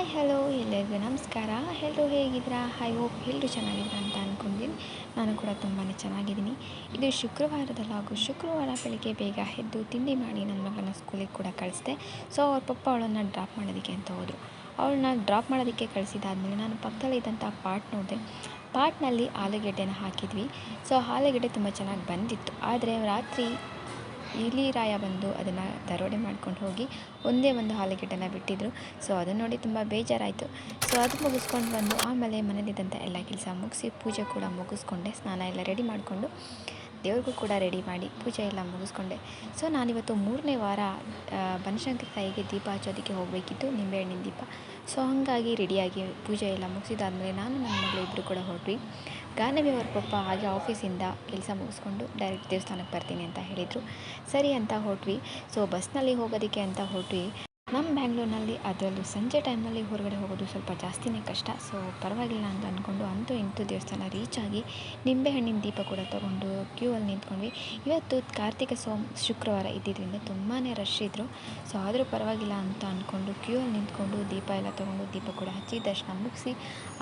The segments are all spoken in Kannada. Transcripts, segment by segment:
ಹಾಯ್ ಹಲೋ ಎಲ್ಲರಿಗೂ ನಮಸ್ಕಾರ. ಎಲ್ಲರೂ ಹೇಗಿದ್ದೀರಾ? ಐ ಹೋಪ್ ಎಲ್ಲರೂ ಚೆನ್ನಾಗಿದ್ದೀರಾ ಅಂತ ಅಂದ್ಕೊಂಡಿದ್ದೀನಿ ನಾನು ಕೂಡ ತುಂಬಾ ಚೆನ್ನಾಗಿದ್ದೀನಿ. ಇದು ಶುಕ್ರವಾರದ ಲಾಗು ಶುಕ್ರವಾರ ಬೆಳಿಗ್ಗೆ ಬೇಗ ಎದ್ದು ತಿಂಡಿ ಮಾಡಿ ನನ್ನ ಮಗನ ಸ್ಕೂಲಿಗೆ ಕೂಡ ಕಳಿಸಿದೆ. ಸೊ ಅವ್ರ ಪಪ್ಪ ಅವಳನ್ನು ಡ್ರಾಪ್ ಮಾಡೋದಕ್ಕೆ ಅಂತ ಹೋದರು. ಅವಳನ್ನ ಡ್ರಾಪ್ ಮಾಡೋದಕ್ಕೆ ಕಳಿಸಿದಾದ್ಮೇಲೆ ನಾನು ಪಕ್ಕದಲ್ಲಿದ್ದಂಥ ಪಾಟ್ ನೋಡಿದೆ. ಪಾಟ್ನಲ್ಲಿ ಆಲೂಗೆಡ್ಡೆನ ಹಾಕಿದ್ವಿ. ಸೊ ಆಲೂಗೆಡ್ಡೆ ತುಂಬ ಚೆನ್ನಾಗಿ ಬಂದಿತ್ತು. ಆದರೆ ರಾತ್ರಿ ಇಲಿ ರಾಯ ಬಂದು ಅದನ್ನು ದರೋಡೆ ಮಾಡ್ಕೊಂಡು ಹೋಗಿ ಒಂದೇ ಒಂದು ಆಲೂಗೆಡ್ಡೆನ ಬಿಟ್ಟಿದ್ರು. ಸೊ ಅದನ್ನು ನೋಡಿ ತುಂಬ ಬೇಜಾರಾಯಿತು. ಸೊ ಅದು ಮುಗಿಸ್ಕೊಂಡು ಬಂದು ಆಮೇಲೆ ಮನೇಲಿದ್ದಂಥ ಎಲ್ಲ ಕೆಲಸ ಮುಗಿಸಿ ಪೂಜೆ ಕೂಡ ಮುಗಿಸ್ಕೊಂಡೆ, ಸ್ನಾನ ಎಲ್ಲ ರೆಡಿ ಮಾಡಿಕೊಂಡು. ದೇವ್ರಿಗೂ ಕೂಡ ರೆಡಿ ಮಾಡಿ ಪೂಜೆ ಎಲ್ಲ ಮುಗಿಸ್ಕೊಂಡೆ. ಸೊ ನಾನಿವತ್ತು ಮೂರನೇ ವಾರ ಬನಶಂಕರಿ ತಾಯಿಗೆ ದೀಪ ಹಚ್ಚೋದಕ್ಕೆ ಹೋಗಬೇಕಿತ್ತು, ನಿಂಬೆಹಣ್ಣಿನ ದೀಪ. ಸೊ ಹಾಗಾಗಿ ರೆಡಿಯಾಗಿ ಪೂಜೆ ಎಲ್ಲ ಮುಗಿಸಿದಾದ್ಮೇಲೆ ನಾನು ನನ್ನ ಮಗಳು ಇಬ್ಬರು ಕೂಡ ಹೊರಟ್ವಿ. ಗಾನವಿ ಅವ್ರ ಪಪ್ಪ ಹಾಗೆ ಆಫೀಸಿಂದ ಕೆಲಸ ಮುಗಿಸ್ಕೊಂಡು ಡೈರೆಕ್ಟ್ ದೇವಸ್ಥಾನಕ್ಕೆ ಬರ್ತೀನಿ ಅಂತ ಹೇಳಿದರು. ಸರಿ ಅಂತ ಹೊರಟ್ವಿ. ಸೊ ಬಸ್ನಲ್ಲಿ ಹೋಗೋದಕ್ಕೆ ಅಂತ ಹೊರಟ್ವಿ. ನಮ್ಮ ಬ್ಯಾಂಗ್ಳೂರಿನಲ್ಲಿ ಅದರಲ್ಲೂ ಸಂಜೆ ಟೈಮಲ್ಲಿ ಹೊರಗಡೆ ಹೋಗೋದು ಸ್ವಲ್ಪ ಜಾಸ್ತಿನೇ ಕಷ್ಟ. ಸೊ ಪರವಾಗಿಲ್ಲ ಅಂತ ಅಂದ್ಕೊಂಡು ಅಂತೂ ಇಂಥ ದೇವಸ್ಥಾನ ರೀಚ್ ಆಗಿ ನಿಂಬೆಹಣ್ಣಿನ ದೀಪ ಕೂಡ ತೊಗೊಂಡು ಕ್ಯೂ ಅಲ್ಲಿ ನಿಂತ್ಕೊಂಡ್ವಿ. ಇವತ್ತು ಕಾರ್ತಿಕ ಸೋಮ್, ಶುಕ್ರವಾರ ಇದ್ದಿದ್ದರಿಂದ ತುಂಬಾ ರಶ್ ಇದ್ದರು ಸೊ ಆದರೂ ಪರವಾಗಿಲ್ಲ ಅಂತ ಅಂದ್ಕೊಂಡು ಕ್ಯೂ ಅಲ್ಲಿ ನಿಂತ್ಕೊಂಡು ದೀಪ ಎಲ್ಲ ತೊಗೊಂಡು ದೀಪ ಕೂಡ ಹಚ್ಚಿ ದರ್ಶನ ಮುಗಿಸಿ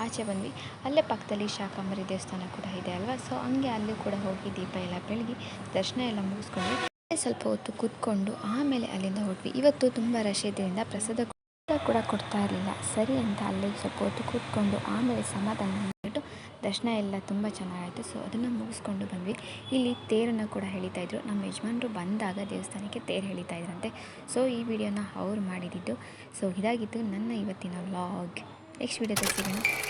ಆಚೆ ಬಂದ್ವಿ. ಅಲ್ಲೇ ಪಕ್ಕದಲ್ಲಿ ಶಾಕಾಂಬರಿ ದೇವಸ್ಥಾನ ಕೂಡ ಇದೆ ಅಲ್ವಾ? ಸೊ ಹಂಗೆ ಅಲ್ಲೂ ಕೂಡ ಹೋಗಿ ದೀಪ ಎಲ್ಲ ಬೆಳಗಿ ದರ್ಶನ ಎಲ್ಲ ಮುಗಿಸ್ಕೊಂಡ್ವಿ. ಸ್ವಲ್ಪ ಹೊತ್ತು ಕೂತ್ಕೊಂಡು ಆಮೇಲೆ ಅಲ್ಲಿಂದ ಹೊರಟ್ವಿ. ಇವತ್ತು ತುಂಬ ರಶ್ ಪ್ರಸಾದ ಕೂಡ ಕೂಡ ಕೊಡ್ತಾ ಇರಲಿಲ್ಲ. ಸರಿ ಅಂತ ಅಲ್ಲಿ ಸ್ವಲ್ಪ ಹೊತ್ತು ಕೂತ್ಕೊಂಡು ಆಮೇಲೆ ಸಮಾಧಾನ ಮಾಡಿಬಿಟ್ಟು ದರ್ಶನ ಎಲ್ಲ ತುಂಬ ಚೆನ್ನಾಗಾಯಿತು. ಸೊ, ಅದನ್ನು ಮುಗಿಸ್ಕೊಂಡು ಬಂದ್ವಿ. ಇಲ್ಲಿ ತೇರನ್ನು ಕೂಡ ಹೇಳಿತಾ ಇದ್ರು. ನಮ್ಮ ಯಜಮಾನರು ಬಂದಾಗ ದೇವಸ್ಥಾನಕ್ಕೆ ತೇರು ಹೇಳಿತಾ ಇದ್ರಂತೆ. ಸೊ, ಈ ವಿಡಿಯೋನ ಅವ್ರು ಮಾಡಿದ್ದು. ಸೊ, ಇದಾಗಿತ್ತು ನನ್ನ ಇವತ್ತಿನ ವ್ಲಾಗ್. ನೆಕ್ಸ್ಟ್ ವಿಡಿಯೋದಲ್ಲಿ ಸಿಗೋಣ.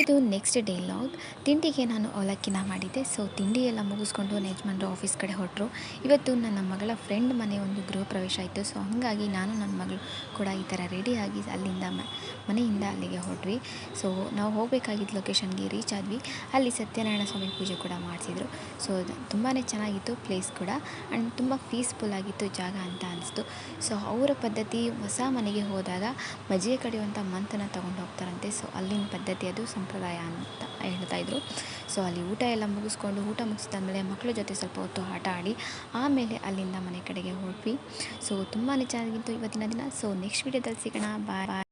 ಇದು ನೆಕ್ಸ್ಟ್ ಡೇ ಲಾಗ್ ತಿಂಡಿಗೆ ನಾನು ಅವಲಕ್ಕಿನ ಮಾಡಿದ್ದೆ. ಸೊ ತಿಂಡಿ ಎಲ್ಲ ಮುಗಿಸ್ಕೊಂಡು ಯಜಮಾನ್ರು ಆಫೀಸ್ ಕಡೆ ಹೊರಟರು ಇವತ್ತು ನನ್ನ ಮಗಳ ಫ್ರೆಂಡ್ ಮನೆ ಒಂದು ಗೃಹ ಪ್ರವೇಶ ಆಯಿತು. ಸೊ ಹಾಗಾಗಿ ನಾನು ನನ್ನ ಮಗಳು ಕೂಡ ಈ ಥರ ರೆಡಿಯಾಗಿ ಅಲ್ಲಿಂದ ಮನೆಯಿಂದ ಅಲ್ಲಿಗೆ ಹೊರಟ್ವಿ ಸೊ ನಾವು ಹೋಗಬೇಕಾಗಿದ್ದ ಲೊಕೇಶನ್ಗೆ ರೀಚ್ ಆದ್ವಿ. ಅಲ್ಲಿ ಸತ್ಯನಾರಾಯಣ ಸ್ವಾಮಿ ಪೂಜೆ ಕೂಡ ಮಾಡಿಸಿದ್ರು. ಸೊ ತುಂಬಾ ಚೆನ್ನಾಗಿತ್ತು ಪ್ಲೇಸ್ ಕೂಡ. ಆ್ಯಂಡ್ ತುಂಬ ಪೀಸ್ಫುಲ್ ಆಗಿತ್ತು ಜಾಗ ಅಂತ ಅನಿಸ್ತು. ಸೊ ಅವರ ಪದ್ಧತಿ ಹೊಸ ಮನೆಗೆ ಹೋದಾಗ ಮಜ್ಜಿಗೆ ಕಡೆಯುವಂಥ ಮಂತನ್ನು ತೊಗೊಂಡು ಹೋಗ್ತಾರಂತೆ. ಸೊ ಅಲ್ಲಿನ ಪದ್ಧತಿ ಅದು ಸಂಪ್ರದಾಯ ಅಂತ ಹೇಳ್ತಾ ಇದ್ರು. ಸೊ ಅಲ್ಲಿ ಊಟ ಎಲ್ಲ ಮುಗಿಸ್ಕೊಂಡು ಊಟ ಮುಗಿಸಿದ ಮೇಲೆ ಮಕ್ಕಳ ಜೊತೆ ಸ್ವಲ್ಪ ಹೊತ್ತು ಆಟ ಆಡಿ ಆಮೇಲೆ ಅಲ್ಲಿಂದ ಮನೆ ಕಡೆಗೆ ಹೊರಟ್ವಿ ಸೊ ತುಂಬಾ ಚೆನ್ನಾಗಿತ್ತು ಇವತ್ತಿನ ದಿನ. ಸೊ ನೆಕ್ಸ್ಟ್ ವೀಡಿಯೋದಲ್ಲಿ ಸಿಗೋಣ. ಬಾಯ್